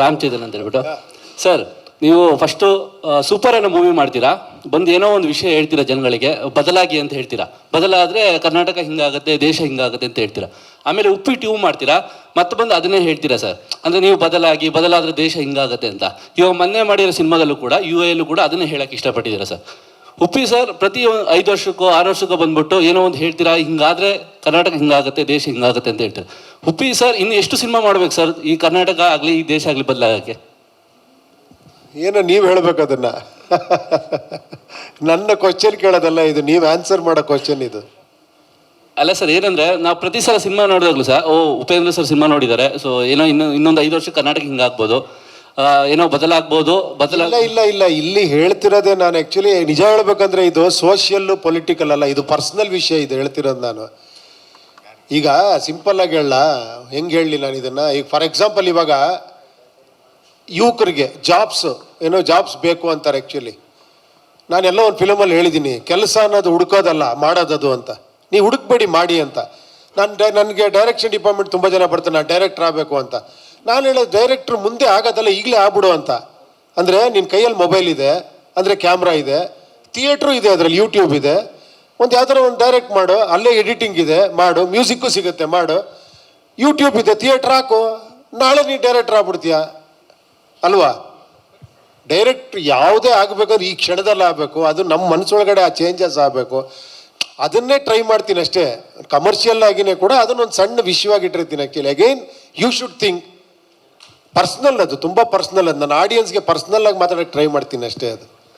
ರಾಮಚಂದ್ರನ್ ಅಂತ ಹೇಳ್ಬಿಟ್ಟು. ಸರ್, ನೀವು ಫಸ್ಟು ಸೂಪರ್ ಅನ್ನೋ ಮೂವಿ ಮಾಡ್ತೀರಾ? ಬಂದು ಏನೋ ಒಂದು ವಿಷಯ ಹೇಳ್ತೀರಾ ಜನಗಳಿಗೆ? ಬದಲಾಗಿ ಅಂತ ಹೇಳ್ತೀರಾ? ಬದಲಾದ್ರೆ ಕರ್ನಾಟಕ ಹಿಂಗಾಗುತ್ತೆ, ದೇಶ ಹಿಂಗಾಗುತ್ತೆ ಅಂತ ಹೇಳ್ತೀರಾ? ಆಮೇಲೆ ಉಪ್ಪಿಟ್ಟು ಇವು ಮಾಡ್ತೀರಾ? ಮತ್ತೆ ಬಂದು ಅದನ್ನೇ ಹೇಳ್ತೀರಾ ಸರ್? ಅಂದ್ರೆ ನೀವು ಬದಲಾಗಿ, ಬದಲಾದ್ರೆ ದೇಶ ಹಿಂಗಾಗುತ್ತೆ ಅಂತ. ಇವಾಗ ಮೊನ್ನೆ ಮಾಡಿರೋ ಸಿನಿಮಾದಲ್ಲೂ ಕೂಡ ಯು ಎಲ್ಲೂ ಕೂಡ ಅದನ್ನೇ ಹೇಳಕ್ಕೆ ಇಷ್ಟಪಟ್ಟಿದ್ದೀರಾ ಸರ್? ಉಪ್ಪಿ ಸರ್ ಪ್ರತಿ ಒಂದು ಐದು ವರ್ಷಕ್ಕೋ ಆರು ವರ್ಷಕ್ಕೋ ಬಂದ್ಬಿಟ್ಟು ಏನೋ ಒಂದು ಹೇಳ್ತೀರಾ ಹಿಂಗಾದ್ರೆ ಕರ್ನಾಟಕ ಹಿಂಗಾಗುತ್ತೆ ದೇಶ ಹಿಂಗಾಗುತ್ತೆ ಅಂತ ಹೇಳ್ತಾರೆ. ಉಪ್ಪಿ ಸರ್ ಇನ್ನು ಎಷ್ಟು ಸಿನಿಮಾ ಮಾಡ್ಬೇಕು ಸರ್? ಈ ಕರ್ನಾಟಕ ಆಗಲಿ ಈ ದೇಶ ಆಗಲಿ ಬದಲಾಗಕ್ಕೆ? ಏನೋ ನೀವು ಹೇಳ್ಬೇಕು ಅದನ್ನ. ನನ್ನ ಕ್ವಶನ್ ಕೇಳೋದಲ್ಲ ಇದು ನೀವು ಆನ್ಸರ್ ಮಾಡೋ ಕ್ವಶನ್ ಇದು. ಅಲ್ಲ ಸರ್ ಏನಂದ್ರೆ ನಾವು ಪ್ರತಿ ಸಲ ಸಿನಿಮಾ ನೋಡಿದಾಗಲೂ ಸರ್ ಓ ಉಪೇಂದ್ರ ಸರ್ ಸಿನಿಮಾ ನೋಡಿದ್ದಾರೆ ಸೊ ಏನೋ ಇನ್ನು ಇನ್ನೊಂದು ಐದು ವರ್ಷ ಕರ್ನಾಟಕ ಹಿಂಗಾಗ್ಬೋದು. ಏನೋ ಬದಲಾಗ್ಬೋದು, ಬದಲಾಗ ಇಲ್ಲ ಇಲ್ಲ ಇಲ್ಲ. ಹೇಳ್ತಿರೋದೇ ನಾನು ಆ್ಯಕ್ಚುಲಿ ನಿಜ ಹೇಳ್ಬೇಕಂದ್ರೆ ಇದು ಸೋಷಿಯಲ್ಲು ಪೊಲಿಟಿಕಲ್ ಅಲ್ಲ. ಇದು ಪರ್ಸ್ನಲ್ ವಿಷಯ ಇದು ಹೇಳ್ತಿರೋದು ನಾನು. ಈಗ ಸಿಂಪಲ್ ಆಗಿ ಹೇಳ ಹೆಂಗೆ ಹೇಳಲಿ ನಾನು ಇದನ್ನು? ಈಗ ಫಾರ್ ಎಕ್ಸಾಂಪಲ್ ಇವಾಗ ಯುವಕರಿಗೆ ಜಾಬ್ಸ್ ಏನೋ ಜಾಬ್ಸ್ ಬೇಕು ಅಂತಾರೆ ಆ್ಯಕ್ಚುಲಿ ನಾನೆಲ್ಲೋ ಒಂದು ಫಿಲಮಲ್ಲಿ ಹೇಳಿದ್ದೀನಿ ಕೆಲಸ ಅನ್ನೋದು ಹುಡುಕೋದಲ್ಲ, ಮಾಡೋದದು ಅಂತ. ನೀವು ಹುಡುಕ್ಬೇಡಿ, ಮಾಡಿ ಅಂತ. ನಾನು ನನಗೆ ಡೈರೆಕ್ಷನ್ ಡಿಪಾರ್ಟ್ಮೆಂಟ್ ತುಂಬ ಜನ ಬರ್ತಾರೆ, ನಾನು ಡೈರೆಕ್ಟ್ರ್ ಆಗಬೇಕು ಅಂತ. ನಾನು ಹೇಳೋದು ಡೈರೆಕ್ಟ್ರ್ ಮುಂದೆ ಆಗೋದಲ್ಲ, ಈಗಲೇ ಆಗ್ಬಿಡು ಅಂತ. ಅಂದರೆ ನಿನ್ನ ಕೈಯಲ್ಲಿ ಮೊಬೈಲ್ ಇದೆ, ಅಂದರೆ ಕ್ಯಾಮ್ರಾ ಇದೆ ಥಿಯೇಟ್ರು ಇದೆ ಅದರಲ್ಲಿ ಯೂಟ್ಯೂಬ್ ಇದೆ. ಒಂದು ಯಾವ್ದಾರ ಒಂದು ಡೈರೆಕ್ಟ್ ಮಾಡು, ಅಲ್ಲೇ ಎಡಿಟಿಂಗ್ ಇದೆ, ಮಾಡು ಮ್ಯೂಸಿಕ್ಕು ಸಿಗುತ್ತೆ, ಮಾಡು. ಯೂಟ್ಯೂಬ್ ಇದೆ ಥಿಯೇಟ್ರ್ ಹಾಕು. ನಾಳೆ ನೀನು ಡೈರೆಕ್ಟ್ರ್ ಆಗ್ಬಿಡ್ತೀಯ? ಅಲ್ವಾ? ಡೈರೆಕ್ಟ್ ಯಾವುದೇ ಆಗಬೇಕಾದ್ರೆ ಈ ಕ್ಷಣದಲ್ಲಿ ಆಗಬೇಕು. ಅದು ನಮ್ಮ ಮನಸ್ಸೊಳಗಡೆ ಆ ಚೇಂಜಸ್ ಆಗಬೇಕು. ಅದನ್ನೇ ಟ್ರೈ ಮಾಡ್ತೀನಿ ಅಷ್ಟೇ. ಕಮರ್ಷಿಯಲ್ ಆಗಿನೇ ಕೂಡ ಅದನ್ನೊಂದು ಸಣ್ಣ ವಿಷಯವಾಗಿಟ್ಟಿರ್ತೀನಿ actually again you should think personal ಅದು ತುಂಬ ಪರ್ಸ್ನಲ್ ಅದು. ನಾನು ಆಡಿಯನ್ಸ್ಗೆ ಪರ್ಸ್ನಲ್ ಆಗಿ ಮಾತಾಡೋಕ್ಕೆ ಟ್ರೈ ಮಾಡ್ತೀನಿ ಅಷ್ಟೇ ಅದು.